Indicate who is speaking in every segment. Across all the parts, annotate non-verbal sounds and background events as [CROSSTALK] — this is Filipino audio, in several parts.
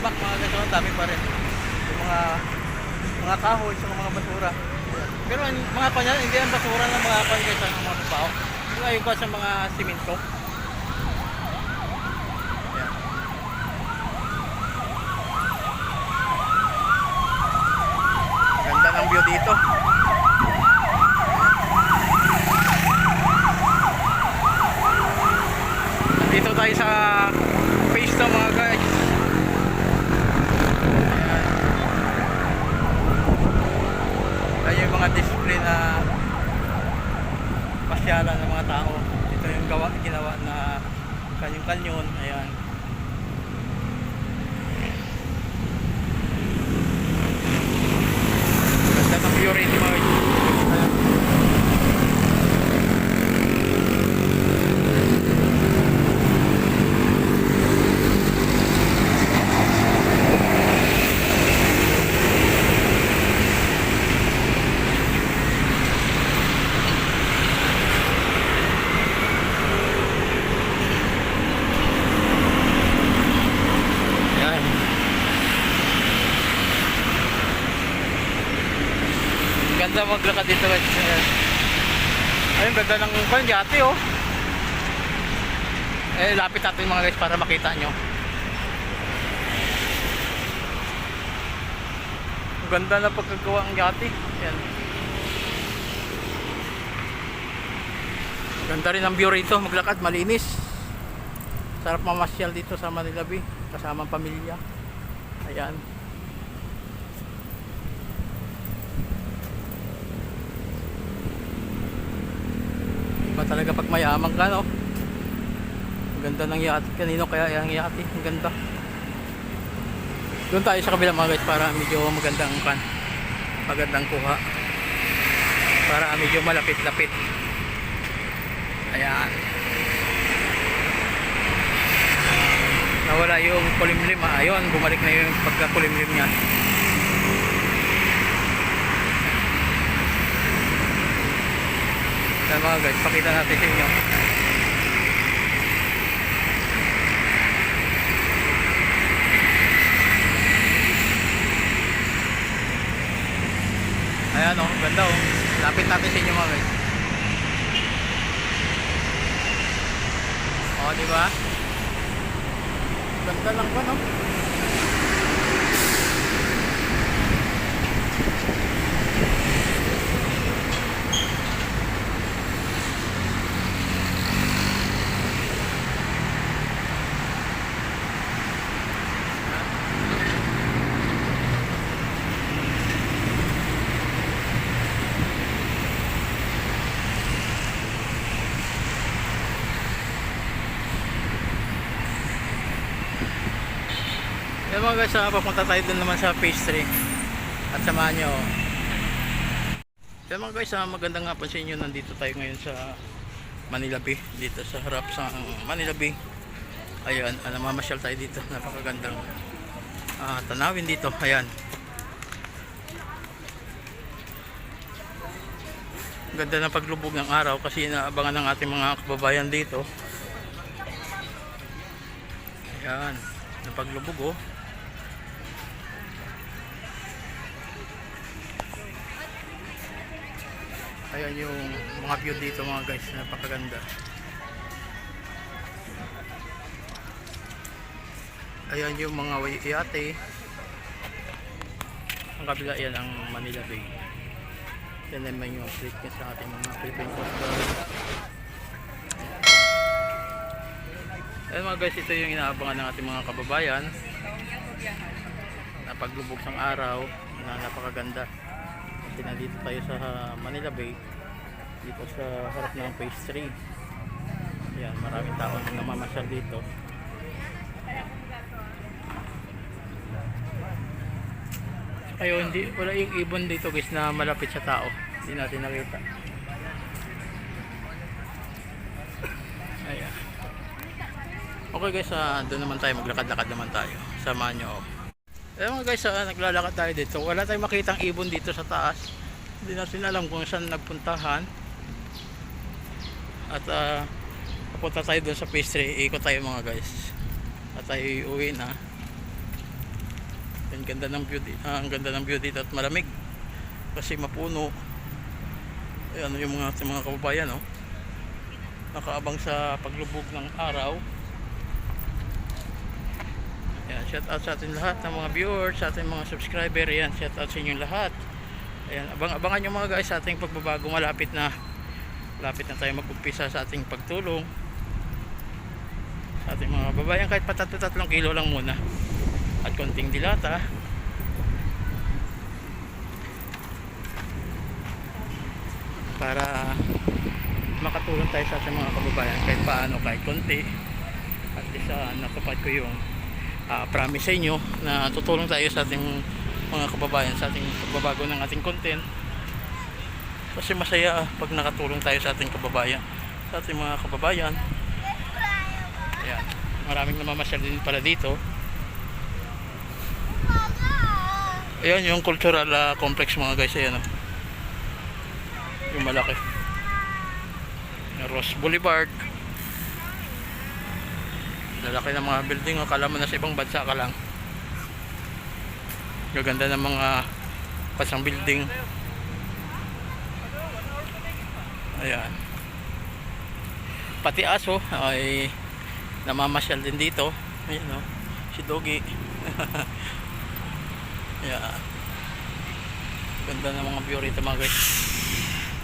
Speaker 1: back mga ang dami pa rin. Yung mga mga kahoy sa mga basura. Pero ang mga kanya, hindi ang basura ng mga kanya ang mga bao. Yung ayun ba sa mga simento. Ganda ng view dito. Dito tayo sa face to mga guys. Ayan. Ayan yung mga display na pasyalan ng mga tao. Ito yung gawa, ginawa na kanyang kanyon. Ayan. Ganda ng view rin mga guys. Ayan. Ayan. Ganda maglakad dito guys. Ayun, ganda ng kwan, yate oh. Eh, lapit natin mga guys para makita nyo. Ganda na pagkagawa ang yate. Ayan. Ganda rin ang view rito, maglakad, malinis. Sarap mamasyal dito sa Manila Bay, kasama ang pamilya. Ayan. Iba talaga pag mayaman ka, no? Ang ganda ng yate. Kanino kaya yung yate? Ang ganda. Doon tayo sa kabila mga guys para medyo magandang kan. Magandang kuha. Para medyo malapit-lapit. Ayan. nawala yung kulimlim ah. ayun bumalik na yung pagkakulimlim niya Yan mga guys. Pakita natin sa inyo. Ayan oh. Ganda oh. Lapit natin sa inyo mga guys. Oh di ba? Ganda lang ba, no? Yan mga guys, ah, papunta tayo dun naman sa pastry at samahan nyo. Yan mga guys, ah, magandang hapon sa inyo. Nandito tayo ngayon sa Manila Bay. Dito sa harap sa Manila Bay. Ayan, ah, namamasyal tayo dito. Napakagandang ah, tanawin dito. Ayan. Ganda ng paglubog ng araw kasi inaabangan ng ating mga kababayan dito. Ayan, ng paglubog oh. Ayan yung mga view dito mga guys, napakaganda. Ayan yung mga yate. Ang kabila yan ang Manila Bay. Yan naman yung street niya sa ating mga Philippine Coast Guard. Ayan mga guys, ito yung inaabangan ng ating mga kababayan. Na paglubog ng araw na napakaganda. Kasi nandito tayo sa Manila Bay. Dito sa harap ng phase 3. Ayan, maraming tao na namamasyal dito. Ayun, hindi, wala yung ibon dito guys na malapit sa tao. Hindi natin nakita. Ayan. Okay guys, ah, doon naman tayo, maglakad-lakad naman tayo. Samahan nyo ako. Ayan mga guys, ah, naglalakad tayo dito. Wala tayong makitang ibon dito sa taas. Hindi natin alam kung saan nagpuntahan. At ah, papunta tayo doon sa 3. Ikot tayo mga guys. At tayo uuwi na. Ayan, ganda ng view dito. ang ganda ng view dito at malamig. Kasi mapuno. Ayan yung mga ating mga kababayan, oh. Nakaabang sa paglubog ng araw. Ayan, shout out sa ating lahat ng mga viewers, sa ating mga subscriber. Ayan, shout out sa inyong lahat. Ayan, abang-abangan nyo mga guys sa ating pagbabago malapit na. Malapit na tayo mag-umpisa sa ating pagtulong. Sa ating mga babayan kahit patatlo-tatlong kilo lang muna. At konting dilata. Para makatulong tayo sa ating mga kababayan kahit paano kahit konti. At isa natupad ko yung ah, promise sa inyo na tutulong tayo sa ating mga kababayan sa ating pagbabago ng ating content kasi masaya pag nakatulong tayo sa ating kababayan sa ating mga kababayan Ayan. maraming namamasyal din pala dito Ayan yung cultural ah, complex mga guys ayan oh. yung malaki yung Ross Boulevard lalaki ng mga building oh. kala mo na sa ibang bansa ka lang. Gaganda ng mga pasang building. Ayan. Pati aso ay namamasyal din dito. Ayan oh, si Doggy. [LAUGHS] Ayan. Ganda ng mga view rito mga guys.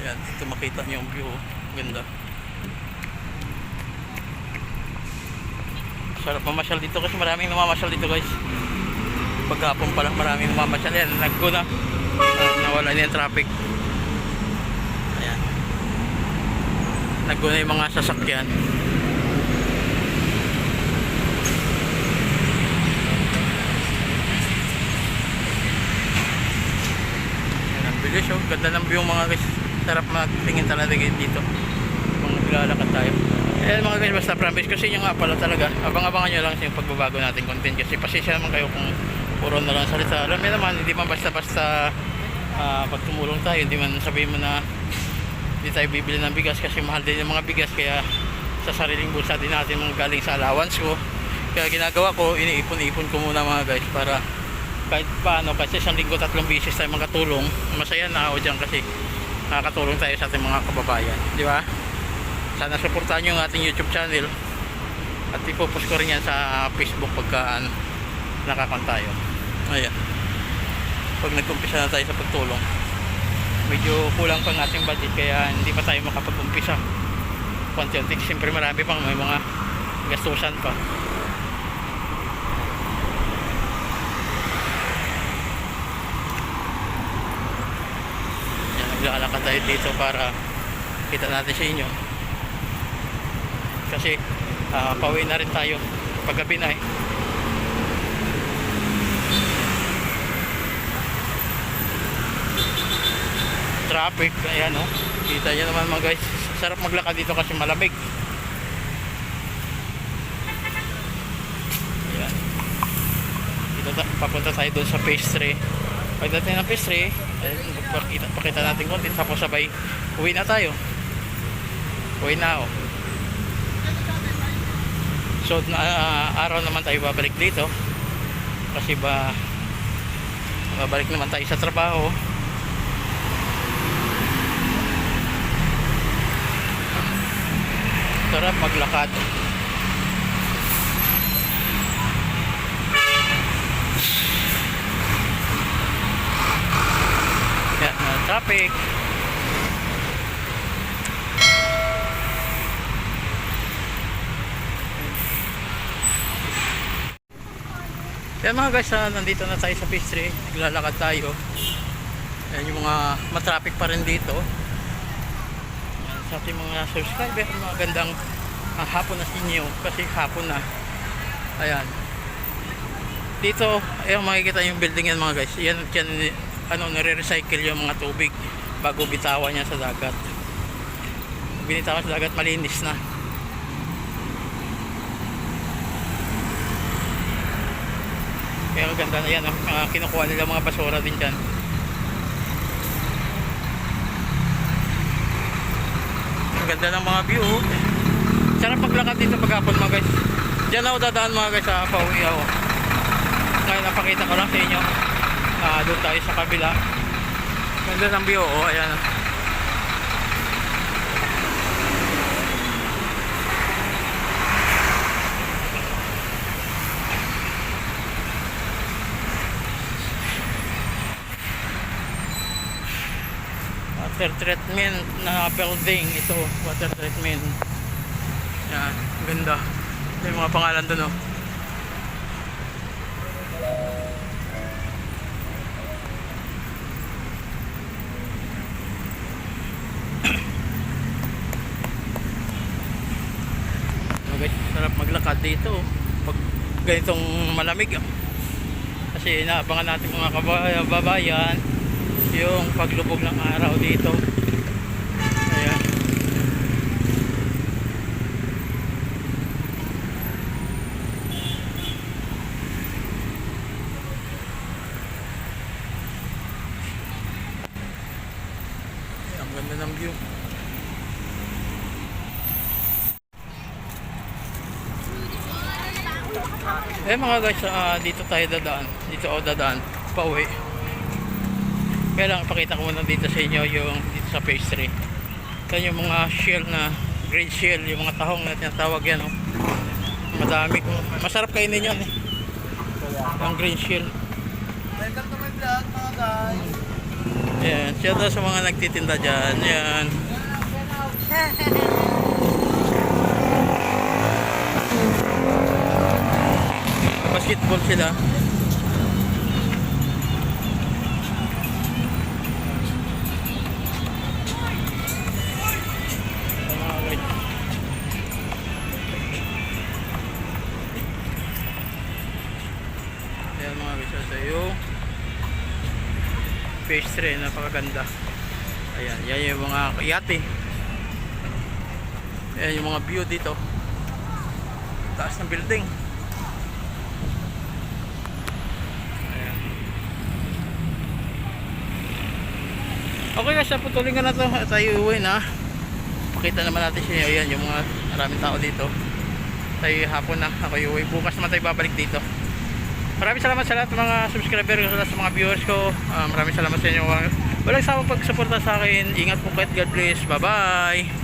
Speaker 1: Ayan dito makita niyo yung view. Ganda sarap mamasyal dito kasi maraming namamasyal dito guys. Paghapon pa lang maraming namamasyal. Yan naggo na. Ah, nawala na yung traffic. Ayan. Naggo na yung mga sasakyan. Ayan, ang bilis oh. Ganda ng view mga guys. Sarap magtingin talaga dito. Mga naglalakad tayo eh mga guys basta promise kasi nyo nga pala talaga. Abang-abangan nyo lang yung pagbabago natin content kasi pasensya naman kayo kung puro na lang salita. Alam mo naman hindi man basta-basta ah, pag tumulong tayo hindi man sabihin mo na hindi tayo bibili ng bigas kasi mahal din yung mga bigas. Kaya sa sariling bulsa din natin mga galing sa allowance ko. Kaya ginagawa ko iniipon-ipon ko muna mga guys para kahit paano kasi isang linggo tatlong bisis tayo makatulong. Masaya na ako dyan kasi nakakatulong tayo sa ating mga kababayan. Di ba sana supportahan nyo yung ating youtube channel. At ipopost ko rin yan sa facebook pagka ano, nakakon tayo. Ayan. Pag nagkumpisa na tayo sa pagtulong medyo kulang pa ng ating budget kaya hindi pa tayo makapag-umpisa. Konti-unti siyempre marami pang may mga gastusan pa. Yan naglalakad tayo dito para kita natin sa inyo kasi ah, pauwi na rin tayo paggabi na eh. Traffic ayan o kita nyo naman mga guys. Sarap maglakad dito kasi malamig. Ayan. Dito ta- papunta tayo doon sa pastry. Pagdating ng pastry eh, pakita, pakita natin konti tapos sabay uwi na tayo. Uwi na o so na, ah, araw naman tayo babalik dito. Kasi ba babalik naman tayo sa trabaho. Sarap maglakad. Yan uh, traffic yan mga guys ah, nandito na tayo sa pastry naglalakad tayo. Yan yung mga matraffic pa rin dito. Yan, sa ating mga subscriber mga gandang ah, hapon na sa inyo kasi hapon na. Ayan. Dito ayun makikita yung building yan mga guys. Yan, yan ano nire-recycle yung mga tubig bago bitawan niya sa dagat. Binitawan sa dagat malinis na kaya ganda na yan. Ah, kinukuha nila mga basura din dyan ang ganda ng mga view oh. sarap maglakad dito paghapon mga guys dyan ako dadaan mga guys sa pauwi ako ngayon na pakita ko lang sa inyo. Ah, doon tayo sa kabila. Ganda ng view, oh, ayan. Water treatment na building ito water treatment yan ganda yung mga pangalan doon oh [COUGHS] maglakad dito oh. pag ganitong malamig ah. kasi inaabangan natin mga kababayan yung paglubog ng araw dito. Ayan. Ang ganda ng view. Eh mga guys ah, dito tayo dadaan. Dito ako dadaan. Pauwi kaya lang ipakita ko muna dito sa inyo yung dito sa 3 yan yung mga shell na green shell yung mga tahong na tinatawag yan oh. madami masarap kainin yun eh. Ang green shell.
Speaker 2: Welcome to my vlog mga guys.
Speaker 1: yan shout out sa mga nagtitinda dyan. Yan basketball sila Ayan mga guys, sa phase 3, napakaganda. Ayan, yan yung mga yate. Ayan yung mga view dito. Taas ng building. Ayan. Okay guys, putulin ko na to. Tayo uwi na. Pakita naman natin sa inyo. Ayan yung mga maraming tao dito. Tayo hapon na. Ako uwi. Bukas naman tayo babalik dito. Maraming salamat sa lahat ng mga subscriber ko, sa mga viewers ko. Ah, maraming salamat sa inyo. Walang sawang pagsuporta sa akin. Ingat po kahit God bless. Bye-bye.